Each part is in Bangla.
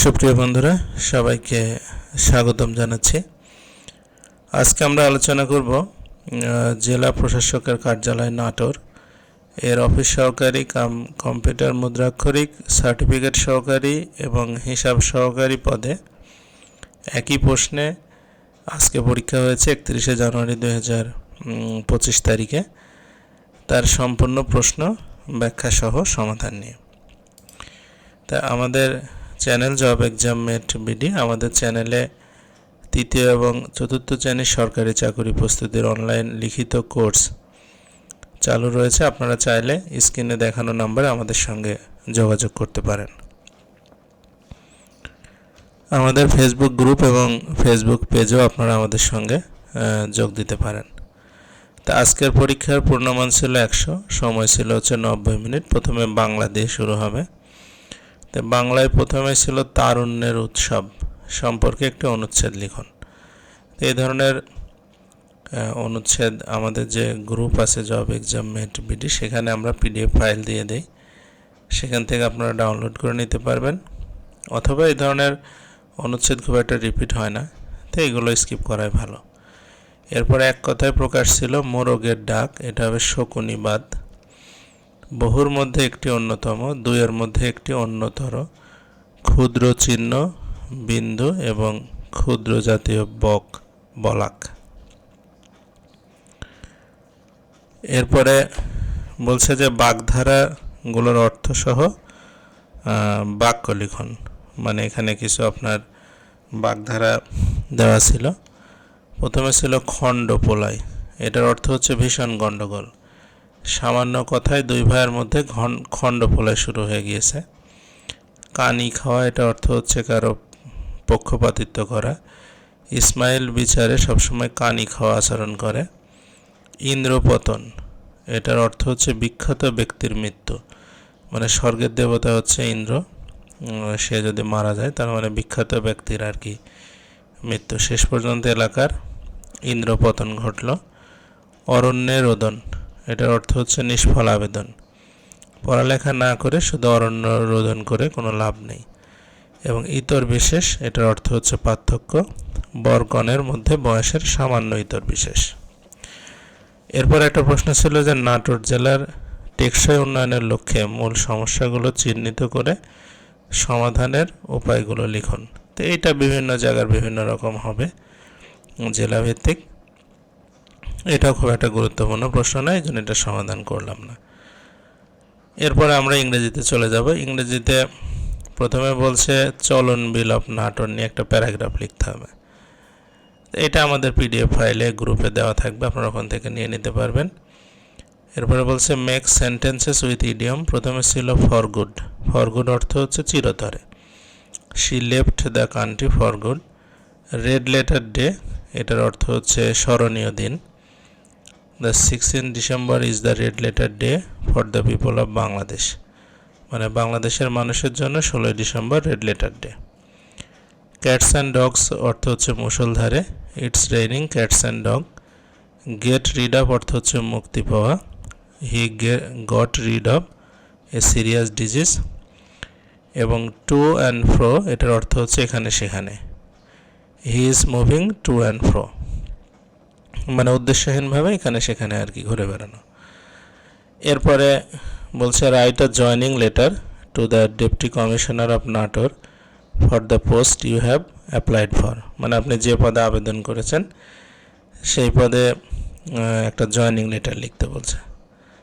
সুপ্রিয় বন্ধুরা, সবাইকে স্বাগতম জানাচ্ছি। আজকে আমরা আলোচনা করব জেলা প্রশাসকের কার্যালয় নাটোর। এর অফিস সহকারী, কাম, কম্পিউটার মুদ্রাক্ষরিক, সার্টিফিকেট সহকারী এবং হিসাব সহকারী পদে। একই প্রশ্নে আজকে পরীক্ষা হয়েছে একত্রিশে জানুয়ারি দু হাজার পঁচিশ তারিখে। তার সম্পূর্ণ প্রশ্ন ব্যাখ্যা সহ সমাধান নিয়ে। তা আমাদের channel job exam mate BD আমাদের চ্যানেলে তৃতীয় এবং চতুর্থ শ্রেণির সরকারি চাকরি প্রস্তুতির অনলাইন লিখিত কোর্স চালু রয়েছে। আপনারা চাইলে স্ক্রিনে দেখানো নাম্বারে আমাদের সঙ্গে যোগাযোগ করতে পারেন। আমাদের ফেসবুক গ্রুপ এবং ফেসবুক পেজেও আপনারা আমাদের সঙ্গে যোগ দিতে পারেন। তা আজকের পরীক্ষার পূর্ণমান ছিল একশো, সময় ছিল হচ্ছে নব্বই মিনিট। প্রথমে বাংলা দিয়ে শুরু হবে। তো বাংলায় প্রথমে ছিল তারুণ্যের উৎসব সম্পর্কে একটি অনুচ্ছেদ লিখন। এই ধরনের অনুচ্ছেদ আমাদের যে গ্রুপ আছে জব এক্সাম মেট বিডি, সেখানে আমরা পিডিএফ ফাইল দিয়ে দেই। সেখান থেকে আপনারা ডাউনলোড করে নিতে পারবেন। অথবা এই ধরনের অনুচ্ছেদ খুব একটা রিপিট হয় না, তো এগুলো স্কিপ করাই ভালো। এরপরে এক কথায় প্রকাশ ছিল মোরগের ডাক, এটা হবে শকুনিবাদ। বহুর মধ্যে একটি অন্যতম, দুইয়ের মধ্যে একটি অন্যতর। ক্ষুদ্র চিহ্ন, বিন্দু এবং ক্ষুদ্র জাতীয় বক, বলাক। এরপরে বলছে যে বাগধারাগুলোর অর্থ সহ বাক্য লিখন মানে এখানে কিছু আপনার বাগধারা দেওয়া ছিল। প্রথমে ছিল খণ্ড পোলাই এটার অর্থ হচ্ছে ভীষণ গণ্ডগোল সামান্য কথায় দুই ভাইয়ের মধ্যে খণ্ড পোলাই শুরু হয়ে গিয়েছে। কানি খাওয়া, এটা অর্থ হচ্ছে কারও পক্ষপাতিত্ব করা। ইসমাইল বিচারে সবসময় কানি খাওয়া আচরণ করে। ইন্দ্রপতন, এটার অর্থ হচ্ছে বিখ্যাত ব্যক্তির মৃত্যু। মানে স্বর্গের দেবতা হচ্ছে ইন্দ্র। সে যদি মারা যায়, তার মানে বিখ্যাত ব্যক্তির আর কি মৃত্যু। শেষ পর্যন্ত এলাকার ইন্দ্রপতন ঘটল। অরণ্যে রোদন এটার অর্থ হচ্ছে নিষ্ফল আবেদন। পড়ালেখা না করে শুধু অরণ্য রোদন করে কোনো লাভ নেই। এবং ইতর বিশেষ, এটার অর্থ হচ্ছে পার্থক্য, বরগণের মধ্যে বয়সের সামান্য ইতর বিশেষ। এরপর একটা প্রশ্ন ছিল যে নাটোর জেলার টেকসই উন্নয়নের লক্ষ্যে মূল সমস্যাগুলো চিহ্নিত করে সমাধানের উপায়গুলো লিখুন। তো এইটা বিভিন্ন জায়গার বিভিন্ন রকম হবে। জেলাভিত্তিক এটাও খুব একটা গুরুত্বপূর্ণ প্রশ্ন নয় এই জন্য এটা সমাধান করলাম না। এরপরে আমরা ইংরেজিতে চলে যাব। ইংরেজিতে প্রথমে বলছে, চলন বিল অফ নাটন নিয়ে একটা প্যারাগ্রাফ লিখতে হবে। এটা আমাদের পিডিএফ ফাইলে, গ্রুপে দেওয়া থাকবে, আপনারা ওখান থেকে নিয়ে নিতে পারবেন। এরপরে বলছে মেক সেন্টেন্সেস উইথ ইডিয়ম প্রথমে ছিল ফর গুড ফর গুড অর্থ হচ্ছে চিরতরে। She left the country for good red letter day এটার অর্থ হচ্ছে স্মরণীয় দিন। The sixteen December is the red letter day for the people of Bangladesh মানে বাংলাদেশের মানুষের জন্য ষোলোই December red letter day cats and dogs অর্থ হচ্ছে মুষলধারে। It's raining cats and dog get rid up অর্থ হচ্ছে মুক্তি পাওয়া। He got rid of a serious disease এবং টু অ্যান্ড ফ্রো এটার অর্থ হচ্ছে এখানে সেখানে। He is moving to and fro মানে উদ্দেশ্যহীনভাবে এখানে সেখানে আর কি ঘুরে বেড়ানো। এরপরে বলছে write a joining letter to the deputy commissioner of Natore for the post you have applied for মানে আপনি যে পদে আবেদন করেছেন, সেই পদে একটা জয়নিং লেটার লিখতে বলছে।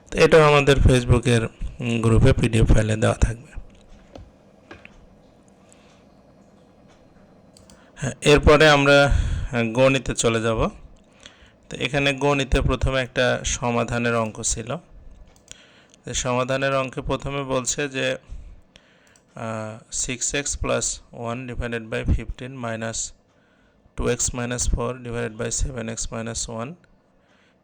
তো এটাও আমাদের ফেসবুকের গ্রুপে পিডিএফ ফাইলে দেওয়া থাকবে। হ্যাঁ এরপরে আমরা গণিতে চলে যাব। তো এখানে গণিতে প্রথমে একটা সমাধানের অঙ্ক ছিল। সমাধানের অঙ্কে প্রথমে বলছে যে six x plus one divided by fifteen minus two x minus four divided by seven x minus one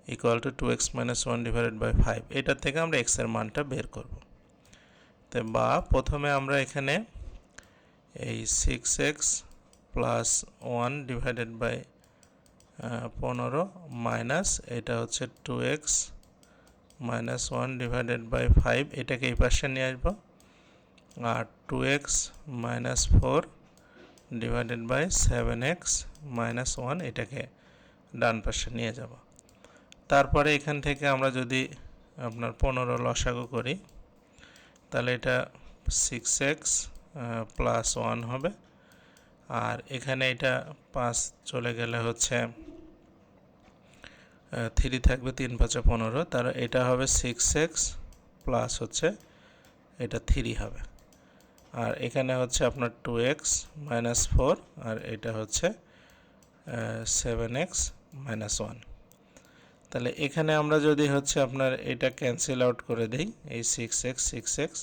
equal to two x minus one divided by five এটার থেকে আমরা এক্সের মানটা বের করব। তো বা, প্রথমে আমরা এখানে এই six x plus one divided by পনেরো মাইনাস এটা হচ্ছে two x minus one divided by five এটাকে এই পাশে নিয়ে আসব। আর two x minus four divided by seven x minus one এটাকে ডান পাশে নিয়ে যাব। তারপরে এখান থেকে আমরা যদি আপনার পনেরো লসাগু করি, তাহলে এটা সিক্স এক্স প্লাস ওয়ান হবে। আর এখানে এটা পাঁচ চলে গেলে হচ্ছে থ্রি থাকবে তিন পাঁচে পনেরো, তার এটা হবে সিক্স এক্স প্লাস হচ্ছে, এটা থ্রি হবে। আর এখানে হচ্ছে আপনার টু এক্স মাইনাস ফোর আর এটা হচ্ছে সেভেন এক্স মাইনাস ওয়ান তাহলে এখানে আমরা যদি হচ্ছে আপনার এটা ক্যান্সেল আউট করে দিই, এই সিক্স এক্স সিক্স এক্স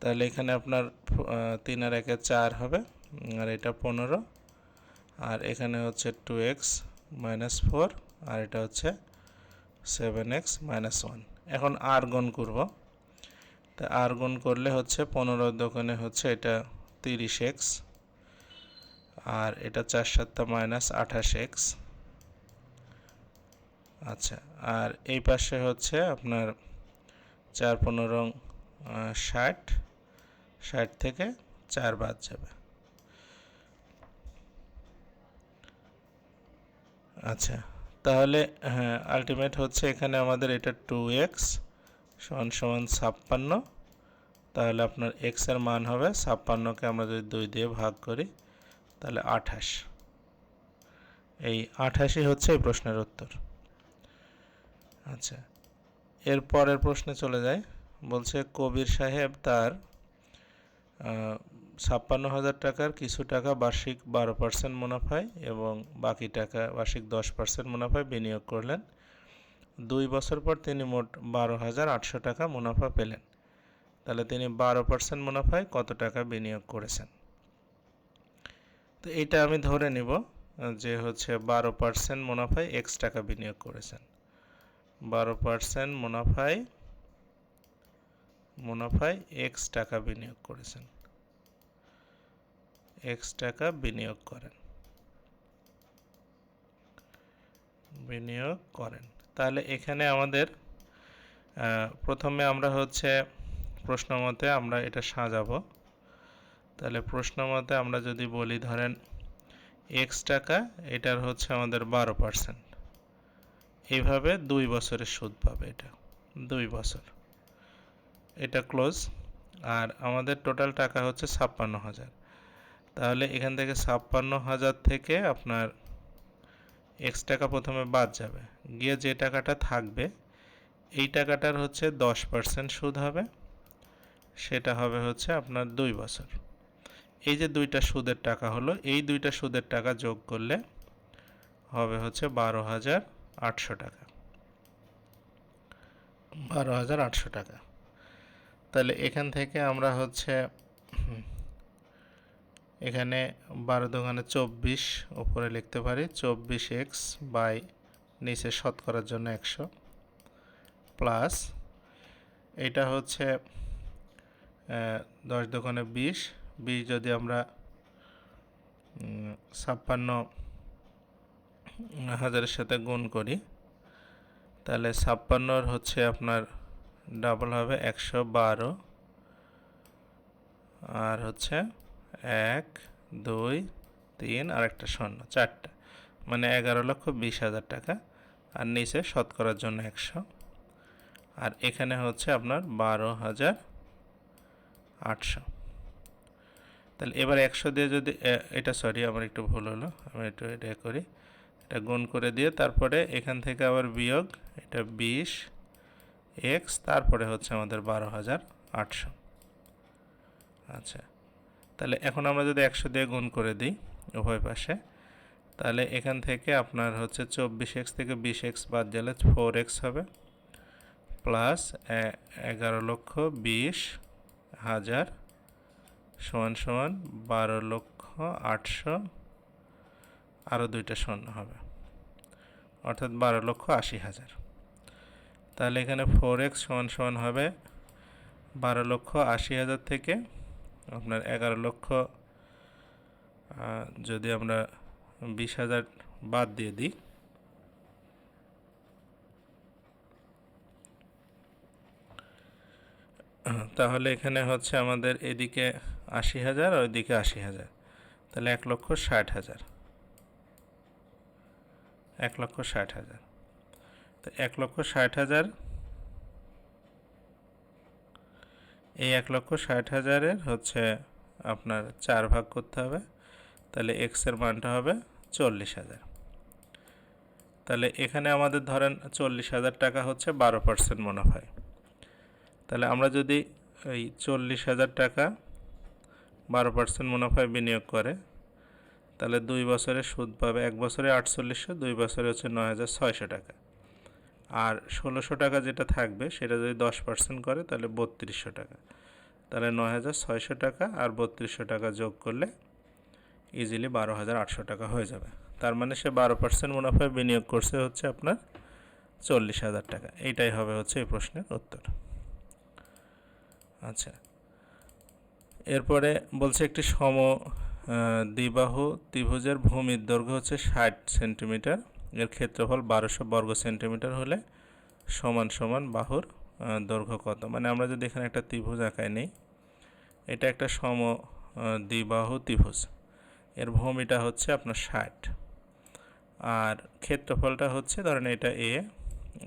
তাহলে এখানে আপনার তিন আর একে চার হবে, আর এটা পনেরো, আর এখানে হচ্ছে টু এক্স মাইনাস ফোর আর এটা হচ্ছে সেভেন এক্স মাইনাস ওয়ান এখন আর গুণ করব। তা আর গুণ করলে হচ্ছে পনেরো দোকানে হচ্ছে এটা তিরিশ এক্স আর এটা চার সাতটা মাইনাস আঠাশ এক্স আচ্ছা আর এই পাশে হচ্ছে আপনার চার পনেরো ষাট। ষাট থেকে চার বাদ যাবে। আচ্ছা তাহলে হ্যাঁ আলটিমেট হচ্ছে এখানে আমাদের এটা টু এক্স সমান সমান ছাপ্পান্ন। তাহলে আপনার এক্সের মান হবে ছাপ্পান্নকে আমরা যদি দুই দিয়ে ভাগ করি, তাহলে আঠাশ। এই আঠাশই হচ্ছে এই প্রশ্নের উত্তর। আচ্ছা এর পরের প্রশ্নে চলে যায় বলছে কবির সাহেব তার ছাপ্পান্ন হাজার টাকার কিছু টাকা বার্ষিক বারো পার্সেন্ট মুনাফায় এবং বাকি টাকা বার্ষিক দশ পার্সেন্ট মুনাফায় বিনিয়োগ করলেন। দুই বছর পর তিনি মোট বারো হাজার আটশো টাকা মুনাফা পেলেন। তাহলে তিনি বারো পার্সেন্ট মুনাফায় কত টাকা বিনিয়োগ করেছেন? তো এইটা আমি ধরে নিব যে হচ্ছে বারো পার্সেন্ট মুনাফায় এক্স টাকা বিনিয়োগ করেছেন। বারো পার্সেন্ট মুনাফায় মুনাফায় এক্স টাকা বিনিয়োগ করেছেন। এক্স টাকা বিনিয়োগ করেন। বিনিয়োগ করেন। তাহলে এখানে আমাদের প্রথমে আমরা হচ্ছে প্রশ্ন মতে আমরা এটা সাজাবো। তাহলে প্রশ্ন মতে আমরা যদি বলি ধরেন এক্স টাকা, এটার হচ্ছে আমাদের বারো পার্সেন্ট। এইভাবে দুই বছরের সুদ পাবে এটা, দুই বছর। এটা ক্লোজ। আর আমাদের টোটাল টাকা হচ্ছে ছাপ্পান্ন হাজার। তাহলে এখান থেকে ছাপ্পান্ন হাজার থেকে আপনার এক্স টাকা প্রথমে বাদ যাবে। গিয়ে যে টাকাটা থাকবে, এই টাকাটার হচ্ছে দশ পার্সেন্ট সুদ হবে। সেটা হবে হচ্ছে আপনার দুই বছর। এই যে দুইটা সুদের টাকা হলো, এই দুইটা সুদের টাকা যোগ করলে হবে হচ্ছে বারো হাজার আটশো টাকা। বারো হাজার আটশো টাকা। তাহলে এখান থেকে আমরা হচ্ছে এখানে বারো দোকানে চব্বিশ, উপরে লিখতে পারি চব্বিশ এক্স বাই নিচে শতকরার জন্য একশো। প্লাস এটা হচ্ছে দশ দোকানে বিশ। বিশ যদি আমরা ছাপ্পান্ন হাজারের সাথে গুণ করি, তাহলে ছাপ্পান্নর হচ্ছে আপনার ডাবল হবে একশো বারো। আর হচ্ছে এক, দুই, তিন আর একটা শূন্য, চারটা। মানে এগারো লক্ষ বিশ হাজার টাকা। আর নিচে শতকরার জন্য একশো। আর এখানে হচ্ছে আপনার বারো হাজার আটশো। তাহলে এবার একশো দিয়ে যদি এটা সরি আমার একটু ভুল হলো। আমি একটু এটা করি। এটা গুণ করে দিয়ে তারপরে এখান থেকে আবার বিয়োগ, এটা বিশ, এক্স, তারপরে হচ্ছে আমাদের বারো হাজার আটশো। আচ্ছা। তাহলে এখন আমরা যদি একশো দিয়ে গুণ করে দিই উভয় পাশে, তাহলে এখান থেকে আপনার হচ্ছে চব্বিশ এক্স থেকে বিশ এক্স বাদ গেলে ফোর এক্স হবে, প্লাস এগারো লক্ষ বিশ হাজার সমান সমান বারো লক্ষ আটশো আরও দুইটা শূন্য হবে, অর্থাৎ বারো লক্ষ আশি হাজার। তাহলে এখানে ফোর এক্স সমান সমান হবে বারো লক্ষ আশি হাজার থেকে আপনার এগারো লক্ষ। যদি আমরা বিশ হাজার বাদ দিয়ে দিই, তাহলে এখানে হচ্ছে আমাদের এদিকে আশি হাজার আর ওইদিকে আশি হাজার। তাহলে এক লক্ষ ষাট হাজার। এক লক্ষ ষাট হাজার। তো এক লক্ষ ষাট হাজার এই এক লক্ষ ষাট হাজারের হচ্ছে আপনার চার ভাগ করতে হবে। তাহলে এক্সের মানটা হবে চল্লিশ হাজার। তাহলে এখানে আমাদের ধরেন চল্লিশ হাজার টাকা হচ্ছে বারো পার্সেন্ট মুনাফায় তাহলে আমরা যদি এই চল্লিশ হাজার টাকা বারো পার্সেন্ট মুনাফায় বিনিয়োগ করে, তাহলে দুই বছরে সুদ পাবে, এক বছরে আটচল্লিশশো, দুই বছরে হচ্ছে নয় হাজার ছয়শো টাকা। আর ষোলোশো টাকা যেটা থাকবে, সেটা যদি দশ পার্সেন্ট করে, তাহলে বত্রিশশো টাকা। তাহলে নয় হাজার ছয়শো টাকা আর বত্রিশশো টাকা যোগ করলে ইজিলি বারো হাজার আটশো টাকা হয়ে যাবে। তার মানে সে বারো পার্সেন্ট মুনাফায় বিনিয়োগ করছে হচ্ছে আপনার চল্লিশ হাজার টাকা। এইটাই হবে হচ্ছে এই প্রশ্নের উত্তর। আচ্ছা। এরপরে বলছে একটি সম দ্বিবাহু ত্রিভুজের ভূমির দৈর্ঘ্য হচ্ছে ষাট সেন্টিমিটার। এর ক্ষেত্রফল বারোশো বর্গ সেন্টিমিটার হলে সমান সমান বাহুর দৈর্ঘ্য কত? মানে আমরা যদি এখানে একটা ত্রিভুজ আঁকায় নেই, এটা একটা সম দ্বিবাহু ত্রিভুজ। এর ভূমিটা হচ্ছে আপনার ষাট। আর ক্ষেত্রফলটা হচ্ছে ধরেন এটা এ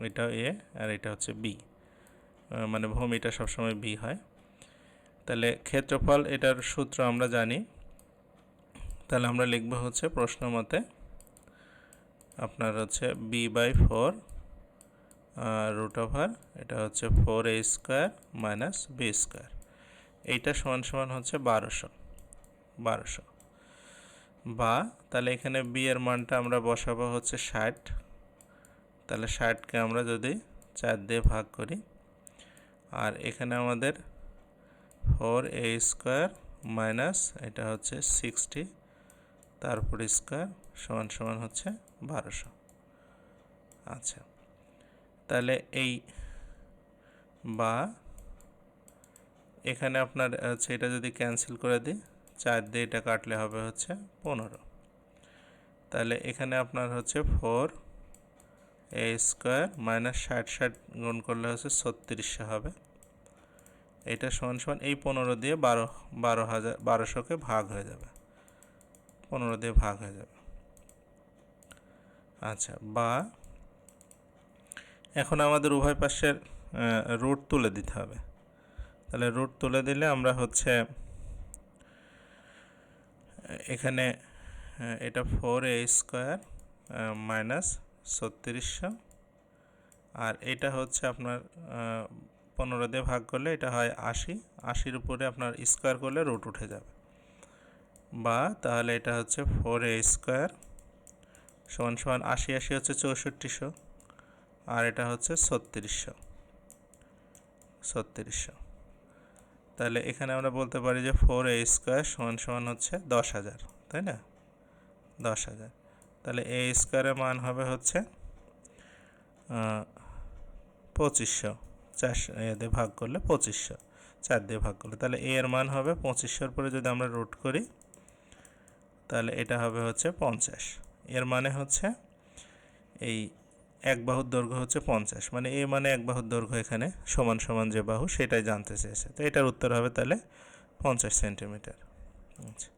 এটা এ, আর এটা হচ্ছে বি। মানে ভূমিটা সবসময় বি হয়। তাহলে ক্ষেত্রফল এটার সূত্র আমরা জানি। তাহলে আমরা লিখব হচ্ছে প্রশ্ন মতে আপনার হচ্ছে b by four root over এটা হচ্ছে four a square minus b square এইটা সমান সমান হচ্ছে বারোশো বারোশো। বা তাহলে এখানে বি এর মানটা আমরা বসাবো হচ্ছে ষাট। তাহলে ষাটকে আমরা যদি চার দিয়ে ভাগ করি, আর এখানে আমাদের ফোর এ স্কোয়ার মাইনাস এটা হচ্ছে সিক্সটি তারপর স্কোয়ার সমান সমান হচ্ছে বারোশো। আচ্ছা তাহলে এই বা এখানে আপনার হচ্ছে এটা যদি ক্যান্সেল করে দিই, চার দিয়ে এটা কাটলে হবে হচ্ছে পনেরো। তাহলে এখানে আপনার হচ্ছে ফোর এ স্কোয়ার মাইনাস ষাট ষাট গুণ করলে হচ্ছে ছত্রিশশো হবে। এটা সমান সমান এই পনেরো দিয়ে বারো বারো হাজার, বারোশোকে ভাগ হয়ে যাবে। পনেরো দিয়ে ভাগ হয়ে যাবে। আচ্ছা বা এখন আমাদের উভয় পাশের রুট তুলে দিতে হবে। তাহলে রুট তুলে দিলে আমরা হচ্ছে, এখানে এটা ফোর এ স্কোয়ার মাইনাস ছত্রিশশো। আর এটা হচ্ছে আপনার পনেরো দিয়ে ভাগ করলে এটা হয় আশি। আশির উপরে আপনার স্কোয়ার করলে রুট উঠে যাবে। বা তাহলে এটা হচ্ছে ফোর এ স্কোয়ার সমান সমান আশি আশি হচ্ছে চৌষট্টিশো, আর এটা হচ্ছে ছত্রিশশো ছত্রিশশো। তাহলে এখানে আমরা বলতে পারি যে ফোর এ স্কোয়ার সমান সমান হচ্ছে দশ হাজার, তাই না? দশ হাজার। তাহলে এ স্কোয়ারের মান হবে হচ্ছে পঁচিশশো, চারশো, এ দিয়ে ভাগ করলে পঁচিশশো, চার দিয়ে ভাগ করলে। তাহলে এ এর মান হবে পঁচিশশোর পরে যদি আমরা রুট করি, তাহলে এটা হবে হচ্ছে পঞ্চাশ। এর মানে হচ্ছে এই এক বাহুর দৈর্ঘ্য হচ্ছে পঞ্চাশ। মানে এ মানে এক বাহুর দৈর্ঘ্য এখানে সমান সমান যে বাহু সেটাই জানতে চেয়েছে। তো এটার উত্তর হবে তাহলে পঞ্চাশ সেন্টিমিটার। আচ্ছা।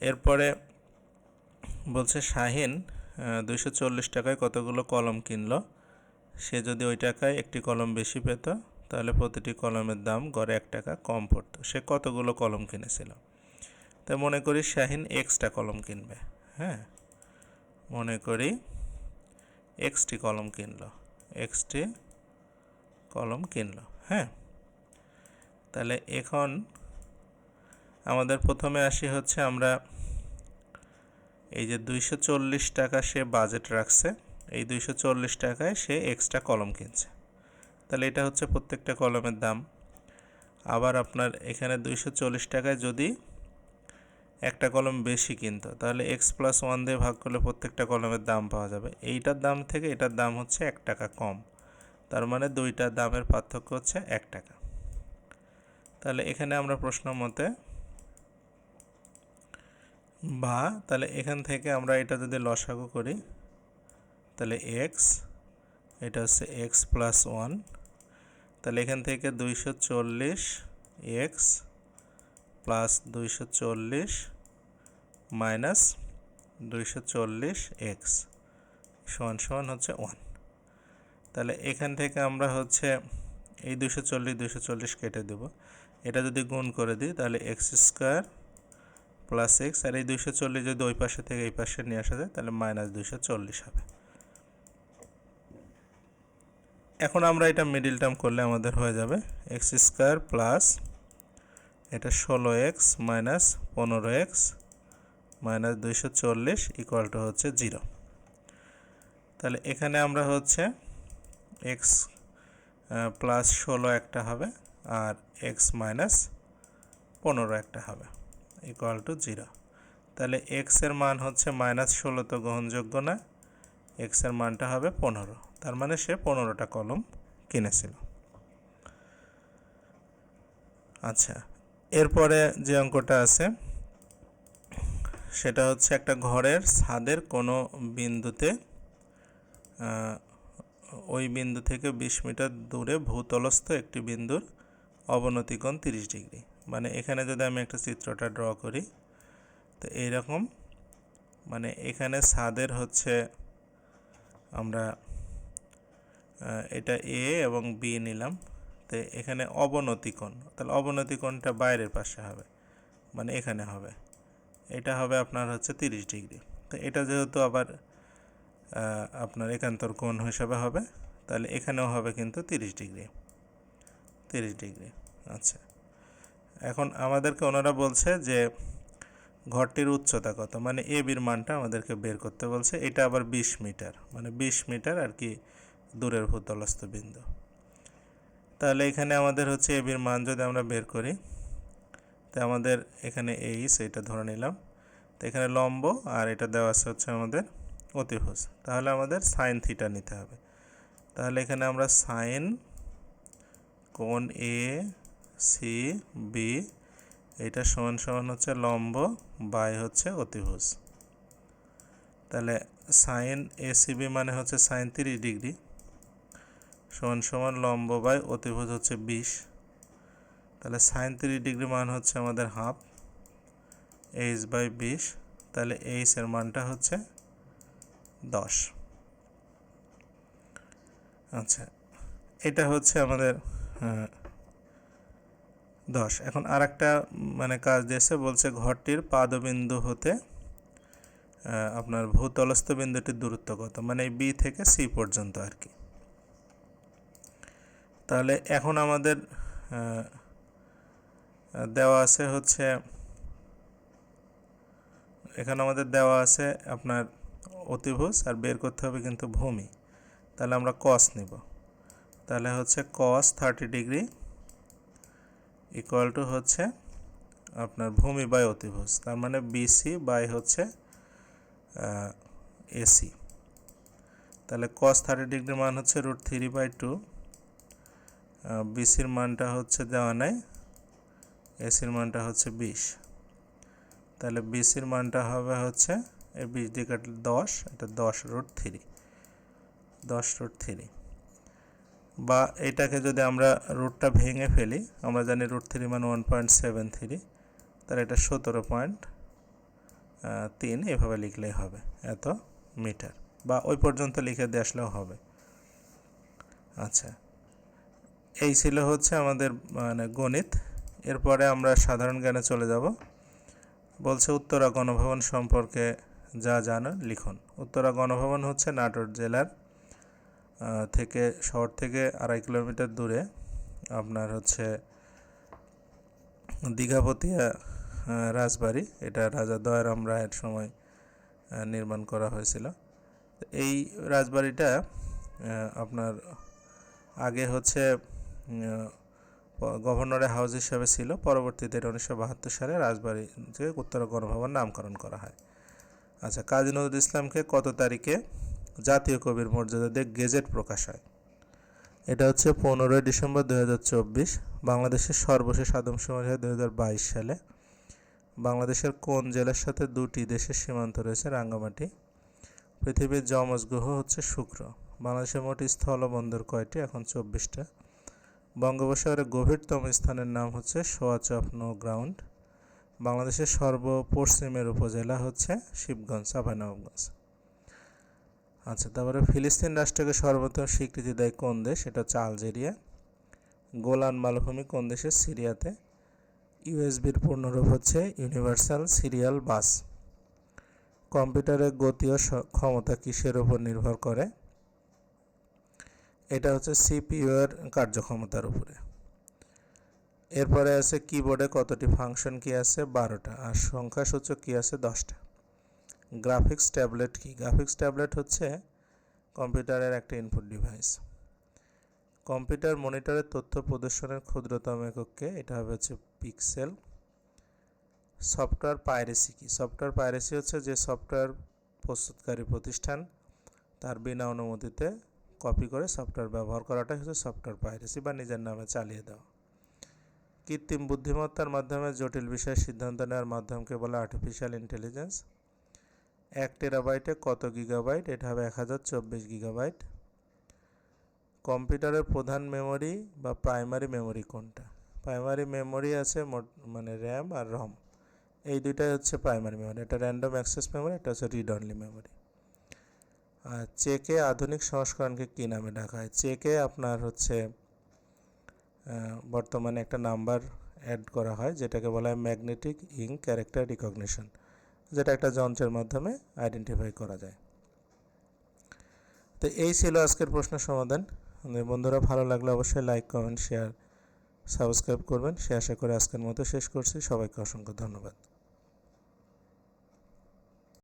এরপরে বলছে, শাহিন দুইশো চল্লিশ টাকায় কতগুলো কলম কিনলো? সে যদি ওই টাকায় একটি কলম বেশি পেত, তাহলে প্রতিটি কলমের দাম গড়ে এক টাকা কম পড়তো। সে কতগুলো কলম কিনেছিল? তাই মনে করি শাহিন এক্সট্রা কলম কিনবে। হ্যাঁ মনে করি এক্সটি কলম কিনলো এক্সটি কলম কিনলো হ্যাঁ। তাহলে এখন আমাদের প্রথমে আসি হচ্ছে আমরা এই যে দুইশো চল্লিশ টাকা সে বাজেট রাখছে, এই দুইশো চল্লিশ টাকায় সে এক্সট্রা কলম কিনছে। তাহলে এটা হচ্ছে প্রত্যেকটা কলমের দাম। আবার আপনার এখানে দুইশো চল্লিশ টাকায় যদি একটা কলম বেশি কিনতো। তাহলে এক্স প্লাস ওয়ান দিয়ে ভাগ করলে প্রত্যেকটা কলমের দাম পাওয়া যাবে। এইটার দাম থেকে এটার দাম হচ্ছে এক টাকা কম। তার মানে দুইটার দামের পার্থক্য হচ্ছে এক টাকা। তাহলে এখানে আমরা প্রশ্ন মতে বা, তাহলে এখান থেকে আমরা এটা যদি লসাগু করি, তাহলে এক্স এটা হচ্ছে এক্স প্লাস ওয়ান তাহলে এখান থেকে দুইশো চল্লিশ এক্স প্লাস দুইশো চল্লিশ মাইনাস দুইশো চল্লিশ এক্স সমান সমান হচ্ছে ওয়ান। তাহলে এখান থেকে আমরা হচ্ছে এই দুশো চল্লিশ দুশো চল্লিশ কেটে দেব। এটা যদি গুণ করে দিই, তাহলে এক্স স্কোয়ার প্লাস এক্স, আর এই দুইশো চল্লিশ যদি ওই পাশে থেকে এই পাশে নিয়ে আসা যায়, তাহলে মাইনাস দুইশো চল্লিশ হবে। এখন আমরা এটা মিডিল টার্ম করলে আমাদের হয়ে যাবে এক্স স্কোয়ার প্লাস এটা ষোলো এক্স মাইনাস পনেরো এক্স মাইনাস দুইশো চল্লিশ ইকুয়াল টু হচ্ছে জিরো। তাহলে এখানে আমরা হচ্ছে এক্স প্লাস ষোলো একটা হবে আর এক্স মাইনাস পনেরো একটা হবে ইকুয়াল টু জিরো। তাহলে এক্সের মান হচ্ছে মাইনাস ষোলো তো গ্রহণযোগ্য না এক্সের মানটা হবে পনেরো। তার মানে সে পনেরোটা কলম কিনেছিল। আচ্ছা এরপরে যে অঙ্কটা আছে, সেটা হচ্ছে একটা ঘরের ছাদের কোনো বিন্দুতে ওই বিন্দু থেকে বিশ মিটার দূরে ভূতলস্থ একটি বিন্দুর অবনতি কোণ তিরিশ ডিগ্রি। মানে এখানে যদি আমি একটা চিত্রটা ড্র করি, তো এইরকম মানে এখানে ছাদের হচ্ছে আমরা এটা এ এবং বি নিলাম। তো এখানে অবনতি কোণ তাহলে অবনতি কোণটা বাইরের পাশে হবে মানে এখানে হবে। এটা হবে আপনার হচ্ছে তিরিশ ডিগ্রি। তো এটা যেহেতু আবার আপনার একান্তর কোণ হিসাবে হবে, তাহলে এখানেও হবে কিন্তু তিরিশ ডিগ্রি। তিরিশ ডিগ্রি আচ্ছা। এখন আমাদেরকে ওনারা বলছে যে ঘরটির উচ্চতা কত মানে এ বির মানটা আমাদেরকে বের করতে বলছে। এটা আবার বিশ মিটার মানে বিশ মিটার আর কি দূরের ভূতলস্থ বিন্দু। তাহলে এখানে আমাদের হচ্ছে এ বির মান যদি আমরা বের করি, তো আমাদের এখানে এইস এটা ধরে নিলাম। তো এখানে লম্ব, আর এটা দেওয়া আছে হচ্ছে আমাদের অতিভুজ। তাহলে আমাদের সাইন থিটা নিতে হবে। তাহলে এখানে আমরা সাইন কোন এ সি বি এটা সমান সমান হচ্ছে লম্ব বাই হচ্ছে অতিভুজ। তাহলে সাইন এসিবি মানে হচ্ছে সাইন তিরিশ ডিগ্রি। সমান সমান লম্ব বাই অতিভুজ হচ্ছে বিশ। তাহলে সাইন তিরিশ ডিগ্রি মান হচ্ছে আমাদের হাফ এইচ বাই বিশ। তাহলে এইচের মানটা হচ্ছে দশ। আচ্ছা এটা হচ্ছে আমাদের দশ। এখন আর একটা মানে কাজ দিয়েছে, বলছে ঘরটির পাদবিন্দু হতে আপনার ভূতলস্থ বিন্দুটির দূরত্ব কত? মানে বি থেকে সি পর্যন্ত আর কি। তাহলে এখন আমাদের দেওয়া আছে হচ্ছে, এখানে আমাদের দেওয়া আছে আপনার অতিভুজ আর বের করতে হবে কিন্তু ভূমি। তাহলে আমরা কস নিব। তাহলে হচ্ছে cos thirty degree equal to হচ্ছে আপনার ভূমি বাই অতিভুজ। তার মানে বিসি বাই হচ্ছে এসি তাহলে কস থার্টি ডিগ্রির মান হচ্ছে রুট থ্রি বাই টু বিসির মানটা হচ্ছে দেওয়া নাই এসির মানটা হচ্ছে বিশ। তাহলে বিসির মানটা হবে হচ্ছে এই বিশ দিয়ে কাটলে দশ, এটা দশ রুট থ্রি দশ রুট থ্রি বা এটাকে যদি আমরা রুটটা ভেঙে ফেলি, আমরা জানি রুট থ্রি মান ওয়ান পয়েন্ট সেভেন থ্রি তাহলে এটা সতেরো পয়েন্ট তিন এভাবে লিখলেই হবে, এত মিটার। বা ওই পর্যন্ত লিখে দিয়ে আসলেও হবে। আচ্ছা। এই ছিল হচ্ছে আমাদের মানে গণিত। এরপরে আমরা সাধারণ জ্ঞানে চলে যাব। বলছে উত্তরা গণভবন সম্পর্কে যা জানো, লিখুন। উত্তরা গণভবন হচ্ছে নাটোর জেলার থেকে, শহর থেকে আড়াই কিলোমিটার দূরে। আপনার হচ্ছে দীঘাপতিয়া রাজবাড়ি। এটা রাজা দয়ারাম রায়ের সময় নির্মাণ করা হয়েছিল। এই রাজবাড়িটা আপনার আগে হচ্ছে গভর্নরের হাউস হিসাবে ছিল। পরবর্তীতে উনিশশো বাহাত্তর সালে রাজবাড়ি যে উত্তর গণভবন নামকরণ করা হয়। আচ্ছা কাজী নজরুল ইসলামকে কত তারিখে জাতীয় কবির মর্যাদা দিয়ে গেজেট প্রকাশ হয়? এটা হচ্ছে পনেরোই ডিসেম্বর দু হাজার চব্বিশ, বাংলাদেশের সর্বশেষ আদমশুমারি হয় দু সালে। বাংলাদেশের কোন জেলার সাথে দুটি দেশের সীমান্ত রয়েছে রাঙ্গামাটি? পৃথিবীর যমজ গ্রহ হচ্ছে শুক্র। বাংলাদেশের মোট স্থল বন্দর কয়টি? এখন চব্বিশটা। বঙ্গোপসাগরের গভীরতম স্থানের নাম হচ্ছে সোয়াচফনো গ্রাউন্ড। বাংলাদেশের সর্বপশ্চিমের উপজেলা হচ্ছে শিবগঞ্জ চাঁপাইনবাবগঞ্জ আচ্ছা তারপরে ফিলিস্তিন রাষ্ট্রকে সর্বপ্রথম স্বীকৃতি দেয় কোন দেশ? এটা হচ্ছে আলজেরিয়া। গোলান মালভূমি কোন দেশের সিরিয়াতে। ইউএসবির পূর্ণরূপ হচ্ছে ইউনিভার্সাল সিরিয়াল বাস। কম্পিউটারের গতি ও ক্ষমতা কিসের উপর নির্ভর করে? এটা হচ্ছে সিপিইউ এর কার্যক্ষমতার উপরে। এরপরে আছে কিবোর্ডে কতটি ফাংশন কি আছে? বারোটা। আর সংখ্যাসূচক কি আছে দশটা। গ্রাফিক্স ট্যাবলেট কি গ্রাফিক্স ট্যাবলেট হচ্ছে কম্পিউটারের একটা ইনপুট ডিভাইস কম্পিউটার মনিটরের তথ্য প্রদর্শনের ক্ষুদ্রতম এককে, এটা হবে হচ্ছে পিক্সেল সফটওয়্যার পাইরেসি কি সফটওয়্যার পাইরেসি হচ্ছে যে সফটওয়্যার প্রস্তুতকারী প্রতিষ্ঠান, তার বিনা অনুমতিতে কপি করে সফটওয়্যার ব্যবহার করাটাই হচ্ছে সফটওয়্যার পাইরেসি বা নিজের নামে চালিয়ে দেওয়া। কৃত্রিম বুদ্ধিমত্তার মাধ্যমে জটিল বিষয়ে সিদ্ধান্ত নেওয়ার মাধ্যমকে বলে আর্টিফিশিয়াল ইন্টেলিজেন্স এক টেরাবাইটে কত গিগাবাইট এটা হবে এক হাজার চব্বিশ গিগাবাইট কম্পিউটারের প্রধান মেমোরি বা প্রাইমারি মেমোরি কোনটা? প্রাইমারি মেমোরি আছে মানে র্যাম আর রম এই দুইটাই হচ্ছে প্রাইমারি মেমরি এটা র্যান্ডম অ্যাক্সেস মেমরি এটা হচ্ছে রিড অনলি মেমরি চেকে আধুনিক সংস্করণকে কী নামে ডাকা হয়? চেকে আপনার হচ্ছে বর্তমানে একটা নাম্বার অ্যাড করা হয়, যেটাকে বলা হয় ম্যাগনেটিক ইঙ্ক ক্যারেক্টার রিকগনিশন, যেটা একটা যন্ত্রের মাধ্যমে আইডেন্টিফাই করা যায়। তো এই ছিল আজকের প্রশ্নের সমাধান। বন্ধুরা ভালো লাগলে অবশ্যই লাইক কমেন্ট শেয়ার সাবস্ক্রাইব করবেন। সে আশা করে আজকের মতো শেষ করছি। সবাইকে অসংখ্য ধন্যবাদ।